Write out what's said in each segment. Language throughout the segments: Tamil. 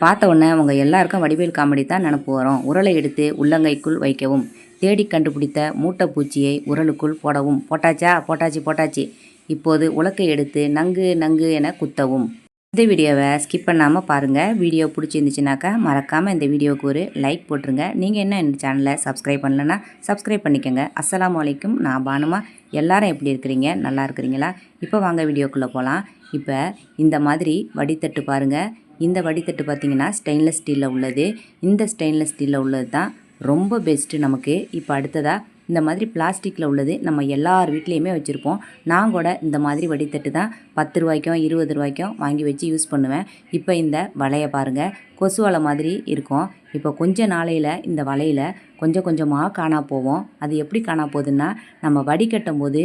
பார்த்த உடனே அவங்க எல்லாருக்கும் வடிவேல் காமெடி தான் நினப்பு வரும். உரலை எடுத்து உள்ளங்கைக்குள் வைக்கவும். தேடி கண்டுபிடித்த மூட்டை பூச்சியை உரலுக்குள் போடவும். போட்டாச்சா? போட்டாச்சு போட்டாச்சு. இப்போது உலக்கை எடுத்து நங்கு நங்கு என குத்தவும். இந்த வீடியோவை ஸ்கிப் பண்ணாமல் பாருங்கள் வீடியோ பிடிச்சிருந்துச்சுனாக்கா மறக்காமல் இந்த வீடியோவுக்கு ஒரு லைக் போட்டுருங்க. நீங்கள் என்ன இந்த சேனலை சப்ஸ்கிரைப் பண்ணலன்னா சப்ஸ்கிரைப் பண்ணிக்கோங்க. அஸ்ஸலாமு வலைக்கும் நான் பானுமா. எல்லாரும் எப்படி இருக்கிறீங்க? நல்லா இருக்கிறீங்களா? இப்போ வாங்க வீடியோக்குள்ளே போகலாம் இப்போ இந்த மாதிரி வடித்தட்டு பாருங்கள் இந்த வடித்தட்டு பார்த்தீங்கன்னா ஸ்டெயின்லெஸ் ஸ்டீலில் உள்ளது. இந்த ஸ்டெயின்லெஸ் ஸ்டீலில் உள்ளது தான் ரொம்ப பெஸ்ட்டு நமக்கு. இப்போ அடுத்ததாக இந்த மாதிரி பிளாஸ்டிக்கில் உள்ளது நம்ம எல்லார் வீட்லேயுமே வச்சுருப்போம். நான் கூட இந்த மாதிரி வடித்தட்டு தான் பத்து ரூபாய்க்கும் இருபது ரூபாய்க்கும் வாங்கி வச்சு யூஸ் பண்ணுவேன். இப்போ இந்த வலையை பாருங்கள் கொசு வலை மாதிரி இருக்கும். இப்போ கொஞ்ச நாளையில் இந்த வலையில் கொஞ்சம் கொஞ்சமாக காணா போவோம். அது எப்படி காணா போகுதுன்னா நம்ம வடிகட்டும் போது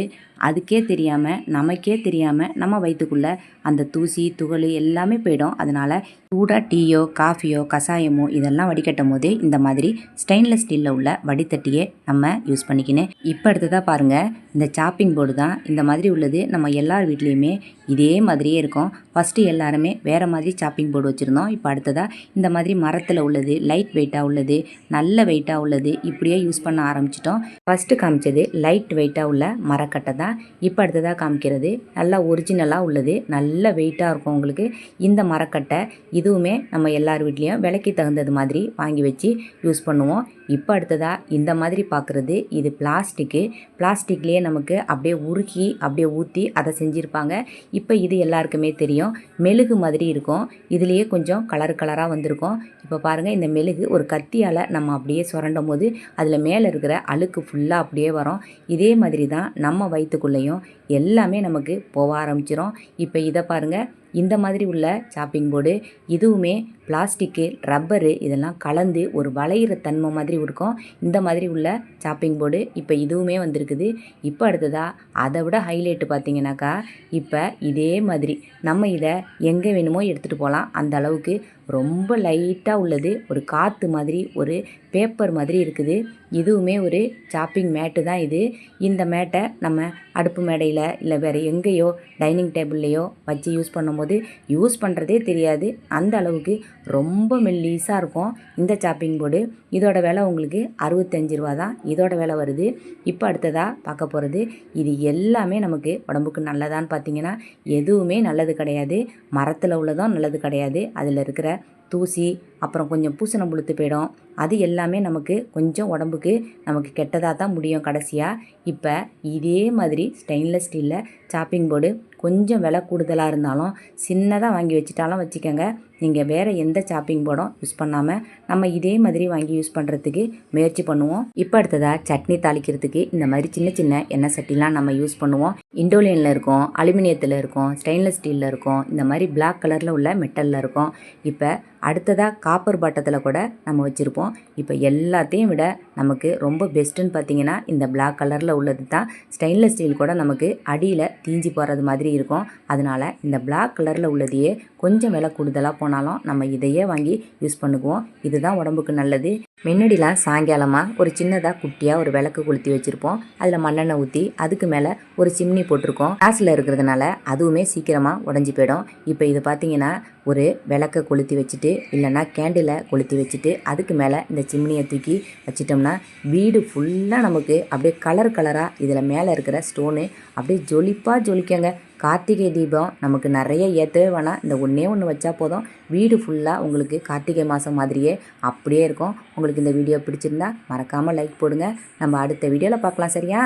அதுக்கே தெரியாமல் நமக்கே தெரியாமல் நம்ம வயிற்றுக்குள்ளே அந்த தூசி துகள் எல்லாமே போயிடும். அதனால் சூடாக டீயோ காஃபியோ கஷாயமோ இதெல்லாம் வடிகட்டும் போது இந்த மாதிரி ஸ்டெயின்லெஸ் ஸ்டீலில் உள்ள வடித்தட்டியே நம்ம யூஸ் பண்ணிக்கினேன். இப்போ அடுத்ததாக பாருங்கள் இந்த சாப்பிங் போர்டு தான். இந்த மாதிரி உள்ளது நம்ம எல்லார் வீட்லேயுமே இதே மாதிரியே இருக்கும். ஃபஸ்ட்டு எல்லாருமே வேறு மாதிரி சாப்பிங் போர்டு வச்சுருந்தோம். இப்போ அடுத்ததாக இந்த மாதிரி மரத்தில் உள்ளது லைட் வெயிட்டாக உள்ளது நல்ல வெயிட்டாக உள்ளது இப்படியே யூஸ் பண்ண ஆரம்பிச்சிட்டோம். ஃபஸ்ட்டு காமிச்சது லைட் வெயிட்டாக உள்ள மரக்கட்டை தான். இப்போ அடுத்ததாக காமிக்கிறது நல்லா ஒரிஜினலாக உள்ளது நல்ல வெயிட்டாக இருக்கும் உங்களுக்கு. இந்த மரக்கட்டை இதுவுமே நம்ம எல்லார் வீட்லேயும் விலைக்கு தகுந்தது மாதிரி வாங்கி வச்சு யூஸ் பண்ணுவோம். இப்போ அடுத்ததாக இந்த மாதிரி பார்க்குறது இது பிளாஸ்டிக்கு. பிளாஸ்டிக்லேயே நமக்கு அப்படியே உருக்கி அப்படியே ஊற்றி அதை செஞ்சுருப்பாங்க. இப்போ இது எல்லாருக்குமே தெரியும். மெழுகு மாதிரி இருக்கும். இதுலேயே கொஞ்சம் கலர் கலராக வந்திருக்கும். இப்போ பாருங்கள் இந்த மெழுகு ஒரு கத்தியால் நம்ம அப்படியே சுரண்டும் போது அதில் மேலே இருக்கிற அழுக்கு ஃபுல்லாக அப்படியே வரும். இதே மாதிரி தான் நம்ம வயிற்றுக்குள்ளேயும் எல்லாமே நமக்கு போக ஆரம்பிச்சிடும் இப்போ இதை பாருங்கள் இந்த மாதிரி உள்ள சாப்பிங் போர்டு இதுவுமே பிளாஸ்டிக்கு ரப்பரு இதெல்லாம் கலந்து ஒரு வளையிற தன்மை மாதிரி இருக்கும் இந்த மாதிரி உள்ள சாப்பிங் போர்டு இப்போ இதுவுமே வந்திருக்குது. இப்போ அடுத்ததாக அதை விட ஹைலைட்டு பார்த்தீங்கன்னாக்கா இப்போ இதே மாதிரி நம்ம இதை எங்கே வேணுமோ எடுத்துகிட்டு போகலாம் அந்த அளவுக்கு ரொம்ப லைட்டாக உள்ளது. ஒரு காற்று மாதிரி ஒரு பேப்பர் மாதிரி இருக்குது. இதுவுமே ஒரு சாப்பிங் மேட்டு தான் இது. இந்த மேட்டை நம்ம அடுப்பு மேடையில் இல்லை வேறு எங்கேயோ டைனிங் டேபிள்லேயோ வச்சு யூஸ் பண்ண பண்ணும்போது யூஸ் பண்ணுறதே தெரியாது. அந்த அளவுக்கு ரொம்ப மெல்லீஸாக இருக்கும். இந்த சாப்பிங் போர்டு. இதோட விலை உங்களுக்கு அறுபத்தஞ்சு ரூபா தான். இதோட விலை வருது. இப்போ அடுத்ததாக பார்க்க போகிறது இது எல்லாமே நமக்கு உடம்புக்கு நல்லதான்னு பார்த்தீங்கன்னா எதுவுமே நல்லது கிடையாது. மரத்தில் உள்ளதும் நல்லது கிடையாது. அதில் இருக்கிற தூசி அப்புறம் கொஞ்சம் பூசணம் புழுத்து போயிடும். அது எல்லாமே நமக்கு கொஞ்சம் உடம்புக்கு நமக்கு கெட்டதாக தான் முடியும் கடைசியாக இப்போ இதே மாதிரி ஸ்டெயின்லெஸ் ஸ்டீலில் சாப்பிங் போர்டு கொஞ்சம் விலை கூடுதலாக இருந்தாலும் சின்னதாக வாங்கி வச்சுட்டாலும் வச்சுக்கோங்க. நீங்கள் வேறு எந்த சாப்பிங் போர்டும் யூஸ் பண்ணாமல் நம்ம இதே மாதிரி வாங்கி யூஸ் பண்ணுறதுக்கு முயற்சி பண்ணுவோம். இப்போ அடுத்ததாக சட்னி தாளிக்கிறதுக்கு இந்த மாதிரி சின்ன சின்ன எண்ணெய் சட்டிலாம் நம்ம யூஸ் பண்ணுவோம். இண்டோலியனில் இருக்கும் அலுமினியத்தில் இருக்கும் ஸ்டெயின்லெஸ் ஸ்டீலில் இருக்கும் இந்த மாதிரி பிளாக் கலரில் உள்ள மெட்டலில் இருக்கும். இப்போ அடுத்ததாக காப்பர் பாட்டத்தில் கூட நம்ம வச்சுருப்போம். இப்போ எல்லாத்தையும் விட நமக்கு ரொம்ப பெஸ்ட்டுன்னு பார்த்தீங்கன்னா இந்த பிளாக் கலரில் உள்ளது தான் ஸ்டெயின்லெஸ் ஸ்டீல் கூட நமக்கு அடியில் தீஞ்சி போகிறது மாதிரி இருக்கும். அதனால் இந்த பிளாக் கலரில் உள்ளதையே கொஞ்சம் விலை கூடுதலாக போனாலும் நம்ம இதையே வாங்கி யூஸ் பண்ணுக்குவோம் இதுதான் உடம்புக்கு நல்லது. முன்னாடிலாம் சாயங்காலமாக ஒரு சின்னதாக குட்டியாக ஒரு விளக்கு கொளுத்தி வச்சுருப்போம். அதில் மண்ணெண்ணெய் ஊற்றி அதுக்கு மேலே ஒரு சிம்னி போட்டிருக்கோம். காசில் இருக்கிறதுனால அதுவுமே சீக்கிரமாக உடஞ்சி போயிடும். இப்போ இது பார்த்தீங்கன்னா ஒரு விளக்கை கொளுத்தி வச்சுட்டு இல்லைன்னா கேண்டிலை கொளுத்தி வச்சுட்டு அதுக்கு மேலே இந்த சிம்னியை தூக்கி வச்சிட்டோம்னா வீடு ஃபுல்லாக நமக்கு அப்படியே கலர் கலராக இதில் மேலே இருக்கிற ஸ்டோனு அப்படியே ஜொலிப்பாக ஜொலிக்கங்க. கார்த்திகை தீபம் நமக்கு நிறைய ஏற்றவே வேணாம் இந்த ஒன்றே ஒன்று வச்சா போதும். வீடு ஃபுல்லாக உங்களுக்கு கார்த்திகை மாதம் மாதிரியே அப்படியே இருக்கும். உங்களுக்கு இந்த வீடியோ பிடிச்சிருந்தா மறக்காமல் லைக் போடுங்க. நம்ம அடுத்த வீடியோவில் பார்க்கலாம் சரியா?